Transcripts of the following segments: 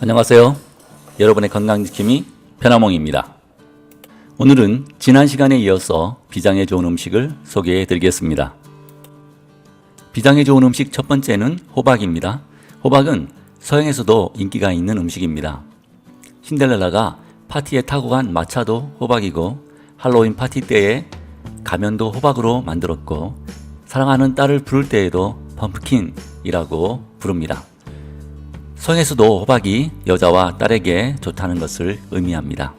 안녕하세요. 여러분의 건강지킴이 편하몽입니다. 오늘은 지난 시간에 이어서 비장에 좋은 음식을 소개해 드리겠습니다. 비장에 좋은 음식 첫 번째는 호박입니다. 호박은 서양에서도 인기가 있는 음식입니다. 신데렐라가 파티에 타고 간 마차도 호박이고 할로윈 파티 때에 가면도 호박으로 만들었고 사랑하는 딸을 부를 때에도 펌프킨이라고 부릅니다. 성에서도 호박이 여자와 딸에게 좋다는 것을 의미합니다.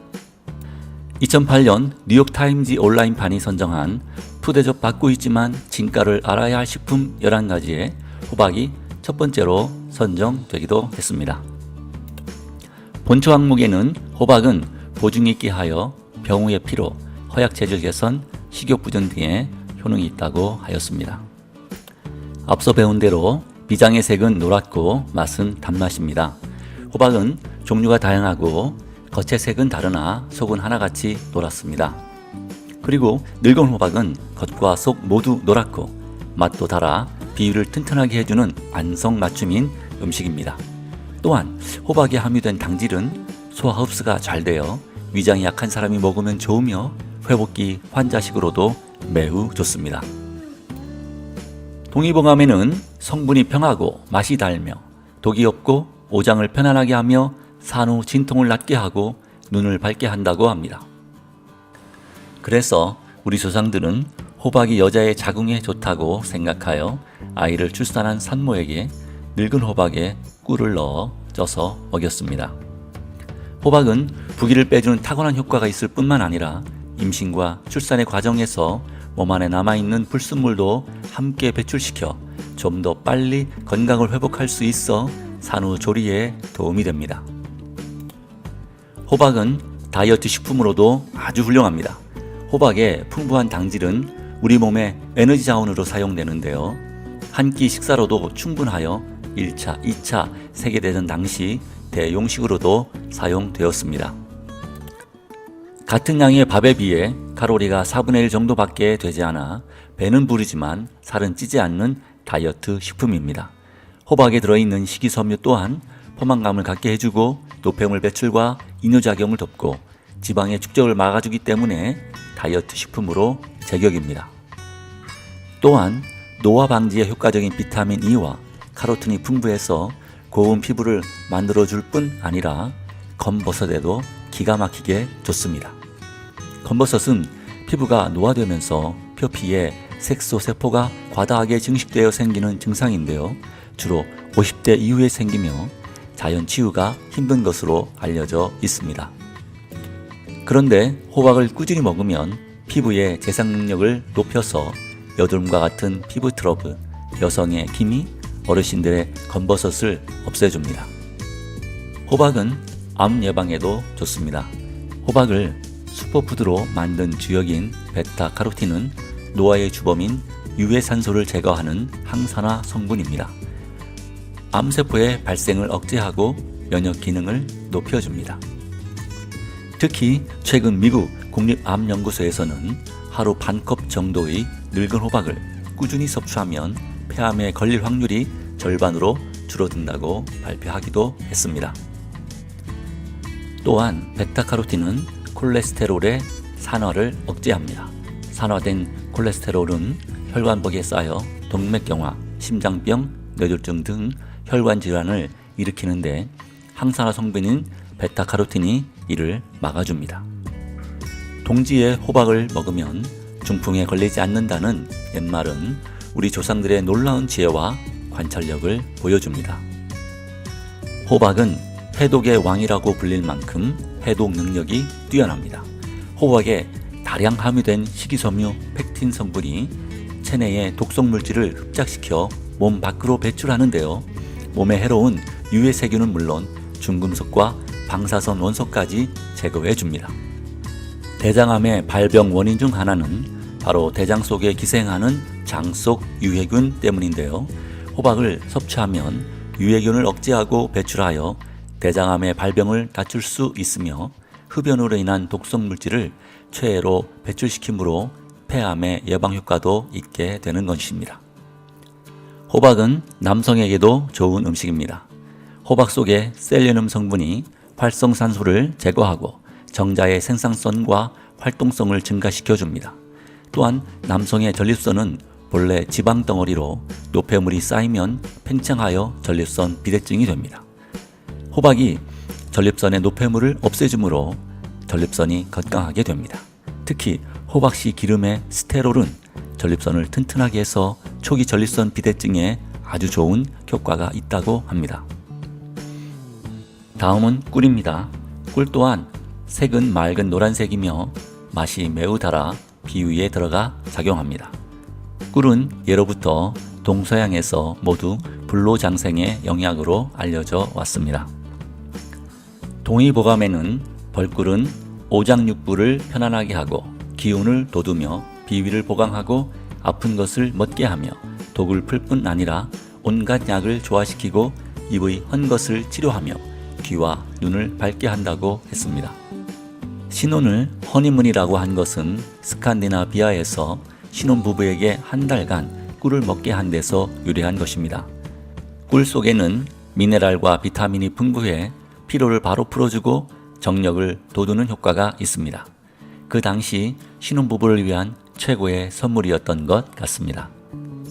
2008년 뉴욕타임즈 온라인판이 선정한 푸대접 받고 있지만 진가를 알아야 할 식품 11가지에 호박이 첫 번째로 선정되기도 했습니다. 본초 항목에는 호박은 보증이 있게 하여 병후의 피로, 허약 체질 개선, 식욕 부전 등의 효능이 있다고 하였습니다. 앞서 배운 대로 비장의 색은 노랗고 맛은 단맛입니다. 호박은 종류가 다양하고 겉의 색은 다르나 속은 하나같이 노랗습니다. 그리고 늙은 호박은 겉과 속 모두 노랗고 맛도 달아 비위를 튼튼하게 해주는 안성 맞춤인 음식입니다. 또한 호박에 함유된 당질은 소화 흡수가 잘 되어 위장이 약한 사람이 먹으면 좋으며 회복기 환자식으로도 매우 좋습니다. 동의보감에는 성분이 평하고 맛이 달며 독이 없고 오장을 편안하게 하며 산후 진통을 낫게 하고 눈을 밝게 한다고 합니다. 그래서 우리 조상들은 호박이 여자의 자궁에 좋다고 생각하여 아이를 출산한 산모에게 늙은 호박에 꿀을 넣어 쪄서 먹였습니다. 호박은 부기를 빼주는 타고난 효과가 있을 뿐만 아니라 임신과 출산의 과정에서 몸 안에 남아있는 불순물도 함께 배출시켜 좀 더 빨리 건강을 회복할 수 있어 산후 조리에 도움이 됩니다. 호박은 다이어트 식품으로도 아주 훌륭합니다. 호박의 풍부한 당질은 우리 몸의 에너지 자원으로 사용되는데요. 한 끼 식사로도 충분하여 1차, 2차 세계대전 당시 대용식으로도 사용되었습니다. 같은 양의 밥에 비해 칼로리가 4분의 1 정도밖에 되지 않아 배는 부르지만 살은 찌지 않는 다이어트 식품입니다. 호박에 들어있는 식이섬유 또한 포만감을 갖게 해주고 노폐물 배출과 이뇨작용을 돕고 지방의 축적을 막아주기 때문에 다이어트 식품으로 제격입니다. 또한 노화 방지에 효과적인 비타민 E와 카로틴이 풍부해서 고운 피부를 만들어줄 뿐 아니라 검버섯에도 기가 막히게 좋습니다. 검버섯은 피부가 노화되면서 표피에 색소 세포가 과다하게 증식되어 생기는 증상인데요. 주로 50대 이후에 생기며 자연 치유가 힘든 것으로 알려져 있습니다. 그런데 호박을 꾸준히 먹으면 피부의 재상 능력을 높여서 여드름과 같은 피부 트러블, 여성의 기미, 어르신들의 검버섯을 없애줍니다. 호박은 암 예방에도 좋습니다. 호박을 슈퍼푸드로 만든 주역인 베타카로틴은 노화의 주범인 유해산소를 제거하는 항산화 성분입니다. 암세포의 발생을 억제하고 면역 기능을 높여줍니다. 특히 최근 미국 국립암연구소에서는 하루 반 컵 정도의 늙은 호박을 꾸준히 섭취하면 폐암에 걸릴 확률이 절반으로 줄어든다고 발표하기도 했습니다. 또한 베타카로틴은 콜레스테롤의 산화를 억제합니다. 산화된 콜레스테롤은 혈관벽에 쌓여 동맥경화, 심장병, 뇌졸중 등 혈관 질환을 일으키는데 항산화 성분인 베타카로틴이 이를 막아줍니다. 동지의 호박을 먹으면 중풍에 걸리지 않는다는 옛말은 우리 조상들의 놀라운 지혜와 관찰력을 보여줍니다. 호박은 해독의 왕이라고 불릴 만큼 해독 능력이 뛰어납니다. 호박에 다량 함유된 식이섬유 팩틴 성분이 체내의 독성 물질을 흡착시켜 몸 밖으로 배출하는데요. 몸에 해로운 유해 세균은 물론 중금속과 방사선 원소까지 제거해 줍니다. 대장암의 발병 원인 중 하나는 바로 대장 속에 기생하는 장 속 유해균 때문인데요. 호박을 섭취하면 유해균을 억제하고 배출하여 대장암의 발병을 낮출 수 있으며 흡연으로 인한 독성 물질을 최애로 배출시키므로 폐암의 예방 효과도 있게 되는 것입니다. 호박은 남성에게도 좋은 음식입니다. 호박 속의 셀레늄 성분이 활성산소를 제거하고 정자의 생산성과 활동성을 증가시켜 줍니다. 또한 남성의 전립선은 본래 지방 덩어리로 노폐물이 쌓이면 팽창하여 전립선 비대증이 됩니다. 호박이 전립선의 노폐물을 없애주므로 전립선이 건강하게 됩니다. 특히 호박씨 기름의 스테롤은 전립선을 튼튼하게 해서 초기 전립선 비대증에 아주 좋은 효과가 있다고 합니다. 다음은 꿀입니다. 꿀 또한 색은 맑은 노란색이며 맛이 매우 달아 비위에 들어가 작용합니다. 꿀은 예로부터 동서양에서 모두 불로장생의 영약으로 알려져 왔습니다. 동의보감에는 벌꿀은 오장육부를 편안하게 하고 기운을 돋우며 비위를 보강하고 아픈 것을 멎게 하며 독을 풀 뿐 아니라 온갖 약을 조화시키고 입의 헛것을 치료하며 귀와 눈을 밝게 한다고 했습니다. 신혼을 허니문이라고 한 것은 스칸디나비아에서 신혼부부에게 한 달간 꿀을 먹게 한 데서 유래한 것입니다. 꿀 속에는 미네랄과 비타민이 풍부해 피로를 바로 풀어주고 정력을 돋우는 효과가 있습니다. 그 당시 신혼부부를 위한 최고의 선물이었던 것 같습니다.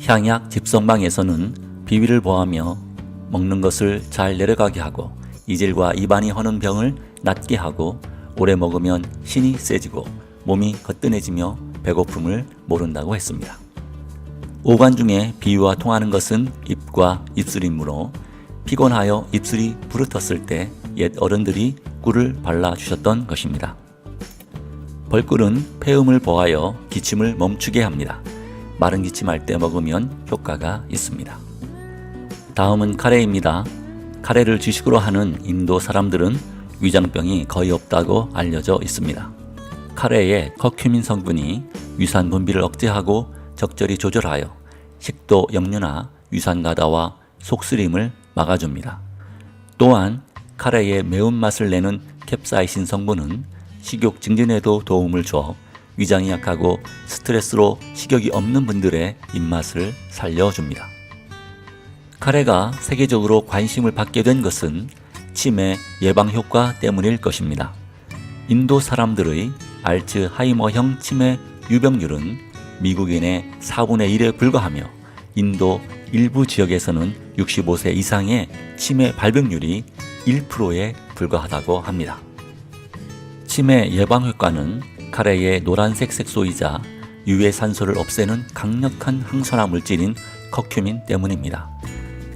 향약 집성방에서는 비위를 보하며 먹는 것을 잘 내려가게 하고 이질과 입안이 허는 병을 낫게 하고 오래 먹으면 신이 세지고 몸이 거뜬해지며 배고픔을 모른다고 했습니다. 오간 중에 비위와 통하는 것은 입과 입술이므로 피곤하여 입술이 부르텄을 때 옛 어른들이 꿀을 발라 주셨던 것입니다. 벌꿀은 폐음을 보하여 기침을 멈추게 합니다. 마른 기침할 때 먹으면 효과가 있습니다. 다음은 카레입니다. 카레를 주식으로 하는 인도 사람들은 위장병이 거의 없다고 알려져 있습니다. 카레의 커큐민 성분이 위산 분비를 억제하고 적절히 조절하여 식도 역류나 위산 가다와 속쓰림을 막아줍니다. 또한 카레의 매운맛을 내는 캡사이신 성분은 식욕 증진에도 도움을 줘 위장이 약하고 스트레스로 식욕이 없는 분들의 입맛을 살려줍니다. 카레가 세계적으로 관심을 받게 된 것은 치매 예방 효과 때문일 것입니다. 인도 사람들의 알츠하이머형 치매 유병률은 미국인의 4분의 1에 불과하며 인도 일부 지역에서는 65세 이상의 치매 발병률이 1%에 불과하다고 합니다. 치매 예방 효과는 카레의 노란색 색소이자 유해 산소를 없애는 강력한 항산화 물질인 커큐민 때문입니다.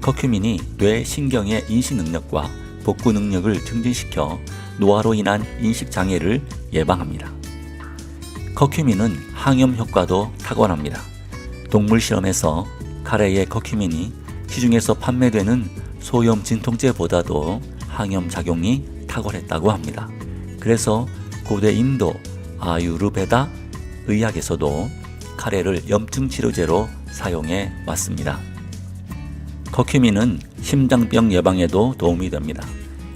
커큐민이 뇌 신경의 인식 능력과 복구 능력을 증진시켜 노화로 인한 인식 장애를 예방합니다. 커큐민은 항염 효과도 탁월합니다. 동물 실험에서 카레의 커큐민이 시중에서 판매되는 소염 진통제보다도 항염 작용이 탁월했다고 합니다. 그래서 고대 인도 아유르베다 의학에서도 카레를 염증 치료제로 사용해 왔습니다. 커큐민은 심장병 예방에도 도움이 됩니다.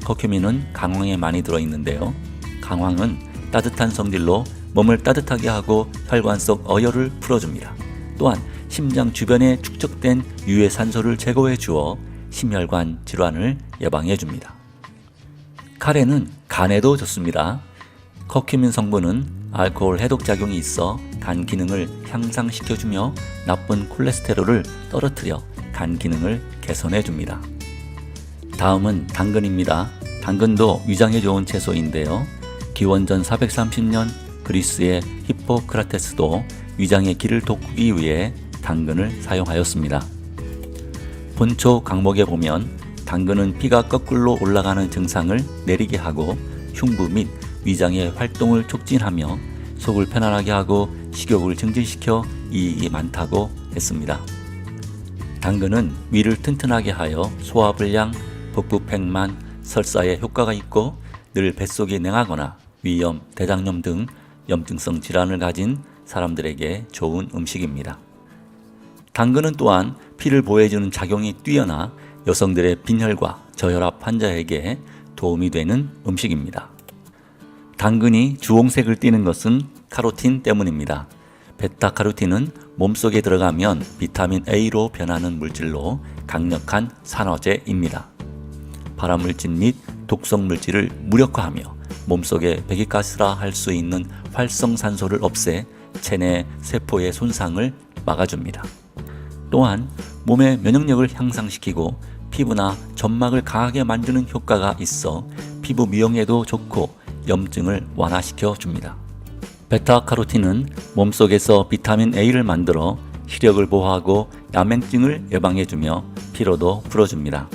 커큐민은 강황에 많이 들어 있는데요. 강황은 따뜻한 성질로 몸을 따뜻하게 하고 혈관 속 어혈을 풀어줍니다. 또한 심장 주변에 축적된 유해 산소를 제거해 주어 심혈관 질환을 예방해 줍니다. 카레는 간에도 좋습니다. 커큐민 성분은 알코올 해독 작용이 있어 간 기능을 향상시켜주며 나쁜 콜레스테롤을 떨어뜨려 간 기능을 개선해 줍니다. 다음은 당근입니다. 당근도 위장에 좋은 채소인데요. 기원전 430년 그리스의 히포크라테스도 위장의 기를 돋구기 위해 당근을 사용하였습니다. 본초 강목에 보면 당근은 피가 거꾸로 올라가는 증상을 내리게 하고 흉부 및 위장의 활동을 촉진하며 속을 편안하게 하고 식욕을 증진시켜 이익이 많다고 했습니다. 당근은 위를 튼튼하게 하여 소화불량, 복부팽만, 설사에 효과가 있고 늘 뱃속이 냉하거나 위염, 대장염 등 염증성 질환을 가진 사람들에게 좋은 음식입니다. 당근은 또한 피를 보호해주는 작용이 뛰어나 여성들의 빈혈과 저혈압 환자에게 도움이 되는 음식입니다. 당근이 주홍색을 띠는 것은 카로틴 때문입니다. 베타카로틴은 몸속에 들어가면 비타민 A로 변하는 물질로 강력한 산화제입니다. 발암물질 및 독성 물질을 무력화하며 몸속의 배기가스라 할 수 있는 활성산소를 없애 체내 세포의 손상을 막아줍니다. 또한 몸의 면역력을 향상시키고 피부나 점막을 강하게 만드는 효과가 있어 피부 미용에도 좋고 염증을 완화시켜 줍니다. 베타카로틴은 몸속에서 비타민 A를 만들어 시력을 보호하고 야맹증을 예방해주며 피로도 풀어줍니다.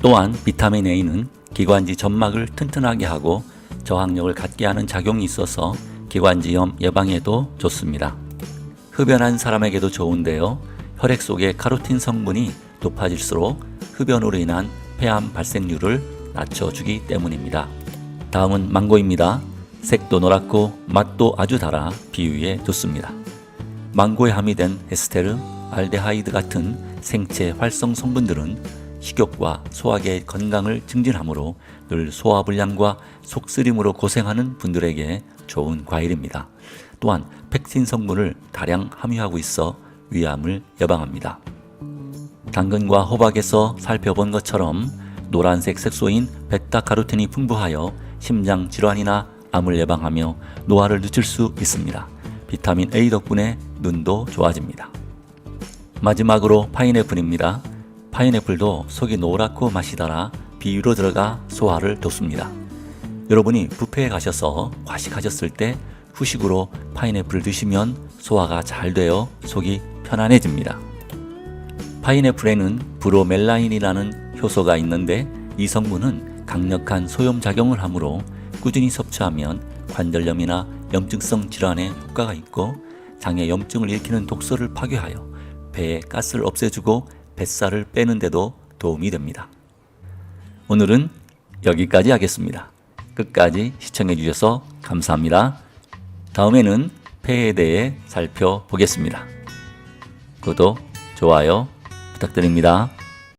또한 비타민 A는 기관지 점막을 튼튼하게 하고 저항력을 갖게 하는 작용이 있어서 기관지염 예방에도 좋습니다. 흡연한 사람에게도 좋은데요. 혈액 속의 카로틴 성분이 높아질수록 흡연으로 인한 폐암 발생률을 낮춰주기 때문입니다. 다음은 망고입니다. 색도 노랗고 맛도 아주 달아 비위에 좋습니다. 망고에 함유된 에스테르, 알데하이드 같은 생체 활성 성분들은 식욕과 소화기의 건강을 증진하므로 늘 소화불량과 속쓰림으로 고생하는 분들에게 좋은 과일입니다. 또한 펙틴 성분을 다량 함유하고 있어 위암을 예방합니다. 당근과 호박에서 살펴본 것처럼 노란색 색소인 베타카로틴이 풍부하여 심장 질환이나 암을 예방하며 노화를 늦출 수 있습니다. 비타민 A 덕분에 눈도 좋아집니다. 마지막으로 파인애플입니다. 파인애플도 속이 노랗고 맛이 달아 비위로 들어가 소화를 돕습니다. 여러분이 뷔페에 가셔서 과식하셨을 때 후식으로 파인애플을 드시면 소화가 잘 되어 속이 편안해집니다. 파인애플에는 브로멜라인이라는 효소가 있는데 이 성분은 강력한 소염 작용을 하므로 꾸준히 섭취하면 관절염이나 염증성 질환에 효과가 있고 장에 염증을 일으키는 독소를 파괴하여 배의 가스를 없애주고 뱃살을 빼는데도 도움이 됩니다. 오늘은 여기까지 하겠습니다. 끝까지 시청해 주셔서 감사합니다. 다음에는 폐에 대해 살펴보겠습니다. 구독, 좋아요 부탁드립니다.